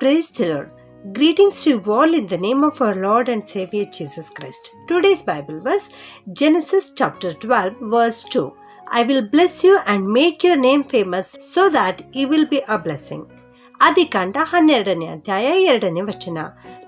Praise the Lord. Greetings to you all in the name of our Lord and Savior Jesus Christ. Today's Bible verse Genesis chapter 12, verse 2. I will bless you and make your name famous so that you will be a blessing. ಆದಿಕಾಂಡ ಹನ್ನೆರಡನೇ ಅಧ್ಯಾಯ ಎರಡನೇ ವಚನ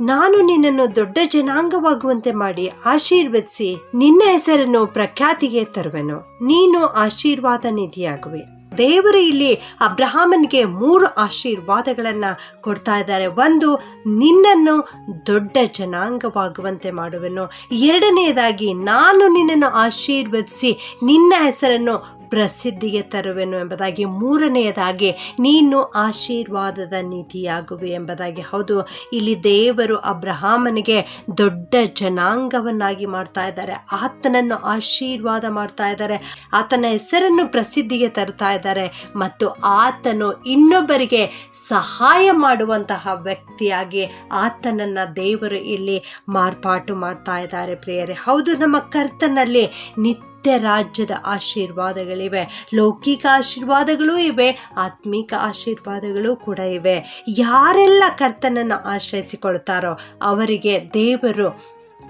ನಾನು ನಿನ್ನನ್ನು ದೊಡ್ಡ ಜನಾಂಗವಾಗುವಂತೆ ಮಾಡಿ ಆಶೀರ್ವದಿಸಿ ನಿನ್ನ ಹೆಸರನ್ನು ಪ್ರಖ್ಯಾತಿಗೆ ತರುವೆನು ನೀನು ಆಶೀರ್ವಾದ ನಿಧಿಯಾಗುವೆ ದೇವರು ಇಲ್ಲಿ ಅಬ್ರಹಾಮನಿಗೆ ಮೂರು ಆಶೀರ್ವಾದಗಳನ್ನ ಕೊಡ್ತಾ ಇದ್ದಾರೆ. ಒಂದು, ನಿನ್ನನ್ನು ದೊಡ್ಡ ಜನಾಂಗವಾಗುವಂತೆ ಮಾಡುವೆನು. ಎರಡನೆಯದಾಗಿ ನಾನು ನಿನ್ನನ್ನು ಆಶೀರ್ವದಿಸಿ ನಿನ್ನ ಹೆಸರನ್ನು ಪ್ರಸಿದ್ಧಿಗೆ ತರುವೆನು ಎಂಬುದಾಗಿ ಮೂರನೆಯದಾಗಿ ನೀನು ಆಶೀರ್ವಾದದ ನಿಧಿಯಾಗುವೆ ಎಂಬುದಾಗಿ. ಹೌದು, ಇಲ್ಲಿ ದೇವರು ಅಬ್ರಹಾಮನಿಗೆ ದೊಡ್ಡ ಜನಾಂಗವನ್ನಾಗಿ ಮಾಡ್ತಾ ಇದ್ದಾರೆ. ಆತನನ್ನು ಆಶೀರ್ವಾದ ಮಾಡ್ತಾ ಇದ್ದಾರೆ. ಆತನ ಹೆಸರನ್ನು ಪ್ರಸಿದ್ಧಿಗೆ ತರ್ತಾ ಇದ್ದಾರೆ. ಮತ್ತು ಆತನು ಇನ್ನೊಬ್ಬರಿಗೆ ಸಹಾಯ ಮಾಡುವಂತಹ ವ್ಯಕ್ತಿಯಾಗಿ ಆತನನ್ನು ದೇವರು ಇಲ್ಲಿ ಮಾರ್ಪಾಟು ಮಾಡ್ತಾ ಇದ್ದಾರೆ ಪ್ರಿಯರೇ. ಹೌದು, ನಮ್ಮ ಕರ್ತನಲ್ಲಿ ನಿತ್ಯ ನಿತ್ಯ ರಾಜ್ಯದ ಆಶೀರ್ವಾದಗಳಿವೆ. ಲೌಕಿಕ ಆಶೀರ್ವಾದಗಳೂ ಇವೆ, ಆತ್ಮಿಕ ಆಶೀರ್ವಾದಗಳು ಕೂಡ ಇವೆ. ಯಾರೆಲ್ಲ ಕರ್ತನನ್ನು ಆಶ್ರಯಿಸಿಕೊಳ್ತಾರೋ ಅವರಿಗೆ ದೇವರು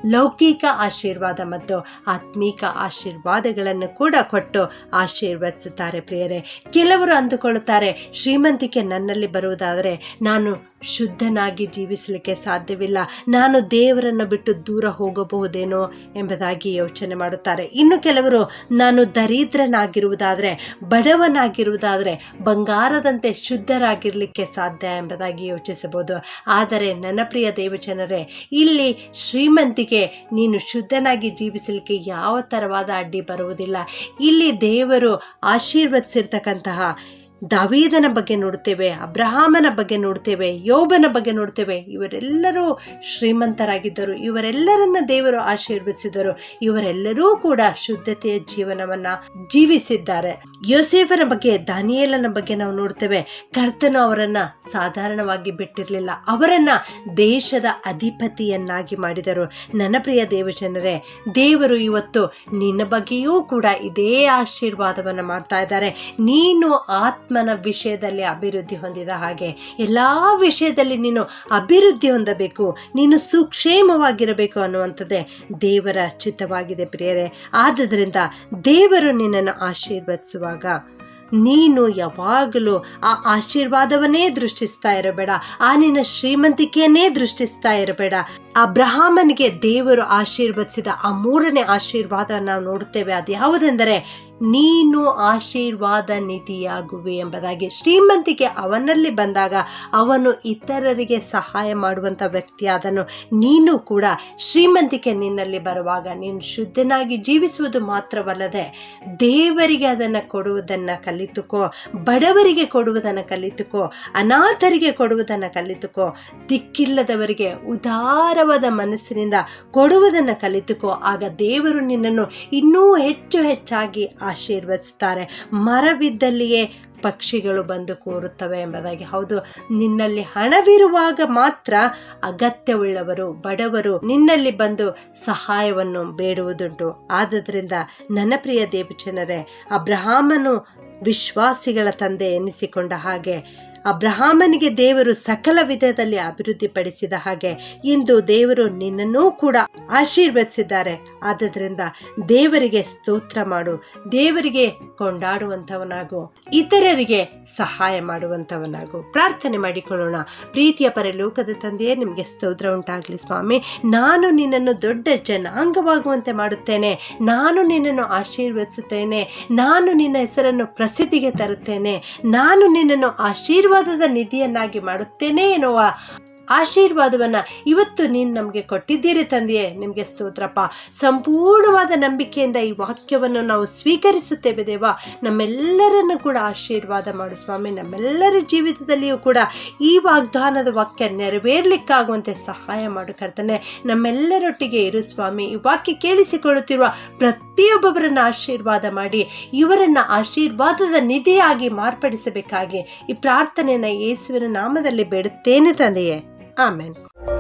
ಲೌಕಿಕ ಆಶೀರ್ವಾದ ಮತ್ತು ಆತ್ಮೀಕ ಆಶೀರ್ವಾದಗಳನ್ನು ಕೂಡ ಕೊಟ್ಟು ಆಶೀರ್ವದಿಸುತ್ತಾರೆ ಪ್ರಿಯರೇ. ಕೆಲವರು ಅಂದುಕೊಳ್ಳುತ್ತಾರೆ, ಶ್ರೀಮಂತಿಕೆ ನನ್ನಲ್ಲಿ ಬರುವುದಾದರೆ ನಾನು ಶುದ್ಧನಾಗಿ ಜೀವಿಸಲಿಕ್ಕೆ ಸಾಧ್ಯವಿಲ್ಲ. ನಾನು ದೇವರನ್ನು ಬಿಟ್ಟು ದೂರ ಹೋಗಬಹುದೇನೋ ಎಂಬುದಾಗಿ ಯೋಚನೆ ಮಾಡುತ್ತಾರೆ. ಇನ್ನು ಕೆಲವರು, ನಾನು ದರಿದ್ರನಾಗಿರುವುದಾದರೆ, ಬಡವನಾಗಿರುವುದಾದರೆ, ಬಂಗಾರದಂತೆ ಶುದ್ಧರಾಗಿರಲಿಕ್ಕೆ ಸಾಧ್ಯ ಎಂಬುದಾಗಿ ಯೋಚಿಸಬಹುದು. ಆದರೆ ನನ್ನ ಪ್ರಿಯ ದೇವಜನರೇ, ಇಲ್ಲಿ ಶ್ರೀಮಂತಿಗೆ ನೀನು ಶುದ್ಧನಾಗಿ ಜೀವಿಸಲಿಕ್ಕೆ ಯಾವ ಥರವಾದ ಅಡ್ಡಿ ಬರುವುದಿಲ್ಲ. ಇಲ್ಲಿ ದೇವರು ಆಶೀರ್ವದಿಸಿರ್ತಕ್ಕಂತಹ ದಾವೀದನ ಬಗ್ಗೆ ನೋಡ್ತೇವೆ, ಅಬ್ರಹಾಮನ ಬಗ್ಗೆ ನೋಡ್ತೇವೆ, ಯೋಬನ ಬಗ್ಗೆ ನೋಡ್ತೇವೆ. ಇವರೆಲ್ಲರೂ ಶ್ರೀಮಂತರಾಗಿದ್ದರು. ಇವರೆಲ್ಲರನ್ನ ದೇವರು ಆಶೀರ್ವದಿಸಿದರು. ಇವರೆಲ್ಲರೂ ಕೂಡ ಶುದ್ಧತೆಯ ಜೀವನವನ್ನ ಜೀವಿಸಿದ್ದಾರೆ. ಯೋಸೇಫನ ಬಗ್ಗೆ, ದಾನಿಯೇಲನ ಬಗ್ಗೆ ನಾವು ನೋಡ್ತೇವೆ. ಕರ್ತನು ಅವರನ್ನ ಸಾಧಾರಣವಾಗಿ ಬಿಟ್ಟಿರಲಿಲ್ಲ. ಅವರನ್ನ ದೇಶದ ಅಧಿಪತಿಯನ್ನಾಗಿ ಮಾಡಿದರು. ನನ್ನ ಪ್ರಿಯ ದೇವಜನರೇ, ದೇವರು ಇವತ್ತು ನಿನ್ನ ಬಗ್ಗೆಯೂ ಕೂಡ ಇದೇ ಆಶೀರ್ವಾದವನ್ನು ಮಾಡ್ತಾ ಇದ್ದಾರೆ. ನೀನು ಆತ್ಮ ಆತ್ಮನ ವಿಷಯದಲ್ಲಿ ಅಭಿವೃದ್ಧಿ ಹೊಂದಿದ ಹಾಗೆ ಎಲ್ಲ ವಿಷಯದಲ್ಲಿ ನೀನು ಅಭಿವೃದ್ಧಿ ಹೊಂದಬೇಕು, ನೀನು ಸುಕ್ಷೇಮವಾಗಿರಬೇಕು ಅನ್ನುವಂಥದ್ದೇ ದೇವರ ಚಿತ್ತವಾಗಿದೆ ಪ್ರಿಯರೇ. ಆದ್ದರಿಂದ ದೇವರು ನಿನ್ನನ್ನು ಆಶೀರ್ವದಿಸುವಾಗ ನೀನು ಯಾವಾಗಲೂ ಆ ಆಶೀರ್ವಾದವನ್ನೇ ದೃಷ್ಟಿಸ್ತಾ ಇರಬೇಡ, ಆ ನಿನ್ನ ಶ್ರೀಮಂತಿಕೆಯನ್ನೇ ದೃಷ್ಟಿಸ್ತಾ ಇರಬೇಡ. ಅಬ್ರಹಾಮನಿಗೆ ದೇವರು ಆಶೀರ್ವದಿಸಿದ ಆ ಮೂರನೇ ಆಶೀರ್ವಾದ ನಾವು ನೋಡುತ್ತೇವೆ. ಅದು ಯಾವುದೆಂದರೆ ನೀನು ಆಶೀರ್ವಾದ ನಿಧಿಯಾಗುವೆ ಎಂಬುದಾಗಿ. ಶ್ರೀಮಂತಿಕೆ ಅವನಲ್ಲಿ ಬಂದಾಗ ಅವನು ಇತರರಿಗೆ ಸಹಾಯ ಮಾಡುವಂಥ ವ್ಯಕ್ತಿಯಾದನು. ನೀನು ಕೂಡ ಶ್ರೀಮಂತಿಕೆ ನಿನ್ನಲ್ಲಿ ಬರುವಾಗ ನೀನು ಶುದ್ಧನಾಗಿ ಜೀವಿಸುವುದು ಮಾತ್ರವಲ್ಲದೆ ದೇವರಿಗೆ ಅದನ್ನು ಕೊಡುವುದನ್ನು ಕಲಿತುಕೋ, ಬಡವರಿಗೆ ಕೊಡುವುದನ್ನು ಕಲಿತುಕೋ, ಅನಾಥರಿಗೆ ಕೊಡುವುದನ್ನು ಕಲಿತುಕೋ, ದಿಕ್ಕಿಲ್ಲದವರಿಗೆ ಉದಾರವಾದ ಮನಸ್ಸಿನಿಂದ ಕೊಡುವುದನ್ನು ಕಲಿತುಕೋ. ಆಗ ದೇವರು ನಿನ್ನನ್ನು ಇನ್ನೂ ಹೆಚ್ಚು ಹೆಚ್ಚಾಗಿ ಆಶೀರ್ವದಿಸುತ್ತಾರೆ ಮರವಿದ್ದಲ್ಲಿಯೇ ಪಕ್ಷಿಗಳು ಬಂದು ಕೂರುತ್ತವೆ ಎಂಬುದಾಗಿ. ಹೌದು, ನಿನ್ನಲ್ಲಿ ಹಣವಿರುವಾಗ ಮಾತ್ರ ಅಗತ್ಯವುಳ್ಳವರು, ಬಡವರು ನಿನ್ನಲ್ಲಿ ಬಂದು ಸಹಾಯವನ್ನು ಬೇಡುವುದುಂಟು. ಆದ್ದರಿಂದ ನನ್ನ ಪ್ರಿಯ ದೇವಚನರೇ ಅಬ್ರಹಾಮನು ವಿಶ್ವಾಸಿಗಳ ತಂದೆ ಎನಿಸಿಕೊಂಡ ಹಾಗೆ ಅಬ್ರಹಾಮನಿಗೆ ದೇವರು ಸಕಲ ವಿಧದಲ್ಲಿ ಅಭಿವೃದ್ಧಿಪಡಿಸಿದ ಹಾಗೆ ಇಂದು ದೇವರು ನಿನ್ನನ್ನೂ ಕೂಡ ಆಶೀರ್ವದಿಸಿದ್ದಾರೆ. ಆದ್ದರಿಂದ ದೇವರಿಗೆ ಸ್ತೋತ್ರ ಮಾಡು, ದೇವರಿಗೆ ಕೊಂಡಾಡುವಂಥವನಾಗು, ಇತರರಿಗೆ ಸಹಾಯ ಮಾಡುವಂಥವನಾಗು. ಪ್ರಾರ್ಥನೆ ಮಾಡಿಕೊಳ್ಳೋಣ. ಪ್ರೀತಿಯ ಪರಲೋಕದ ತಂದೆಯೇ, ನಿಮಗೆ ಸ್ತೋತ್ರ ಉಂಟಾಗಲಿ ಸ್ವಾಮಿ. ನಾನು ನಿನ್ನನ್ನು ದೊಡ್ಡ ಜನಾಂಗವಾಗುವಂತೆ ಮಾಡುತ್ತೇನೆ. ನಾನು ನಿನ್ನನ್ನು ಆಶೀರ್ವದಿಸುತ್ತೇನೆ. ನಾನು ನಿನ್ನ ಹೆಸರನ್ನು ಪ್ರಸಿದ್ಧಿಗೆ ತರುತ್ತೇನೆ. ನಾನು ನಿನ್ನನ್ನು ಆಶೀರ್ವ ಆಶೀರ್ವಾದದ ನಿಧಿಯನ್ನಾಗಿ ಮಾಡುತ್ತೇನೆ ಎನ್ನುವ ಆಶೀರ್ವಾದವನ್ನು ಇವತ್ತು ನೀನು ನಮಗೆ ಕೊಟ್ಟಿದ್ದೀರಿ ತಂದೆಯೇ. ನಿಮಗೆ ಸ್ತೋತ್ರಪ್ಪ. ಸಂಪೂರ್ಣವಾದ ನಂಬಿಕೆಯಿಂದ ಈ ವಾಕ್ಯವನ್ನು ನಾವು ಸ್ವೀಕರಿಸುತ್ತೇವೆ ದೇವ. ನಮ್ಮೆಲ್ಲರನ್ನು ಕೂಡ ಆಶೀರ್ವಾದ ಮಾಡು ಸ್ವಾಮಿ. ನಮ್ಮೆಲ್ಲರ ಜೀವಿತದಲ್ಲಿಯೂ ಕೂಡ ಈ ವಾಗ್ದಾನದ ವಾಕ್ಯ ನೆರವೇರ್ಲಿಕ್ಕಾಗುವಂತೆ ಸಹಾಯ ಮಾಡು ಕರ್ತನೆ. ನಮ್ಮೆಲ್ಲರೊಟ್ಟಿಗೆ ಇರು ಸ್ವಾಮಿ. ಈ ವಾಕ್ಯ ಕೇಳಿಸಿಕೊಳ್ಳುತ್ತಿರುವ ಪ್ರತಿಯೊಬ್ಬೊಬ್ಬರನ್ನು ಆಶೀರ್ವಾದ ಮಾಡಿ, ಇವರನ್ನು ಆಶೀರ್ವಾದದ ನಿಧಿಯಾಗಿ ಮಾರ್ಪಡಿಸಬೇಕಾಗಿ ಈ ಪ್ರಾರ್ಥನೆಯನ್ನು ಯೇಸುವಿನ ನಾಮದಲ್ಲಿ ಬೇಡುತ್ತೇನೆ ತಂದೆಯೇ. Amen.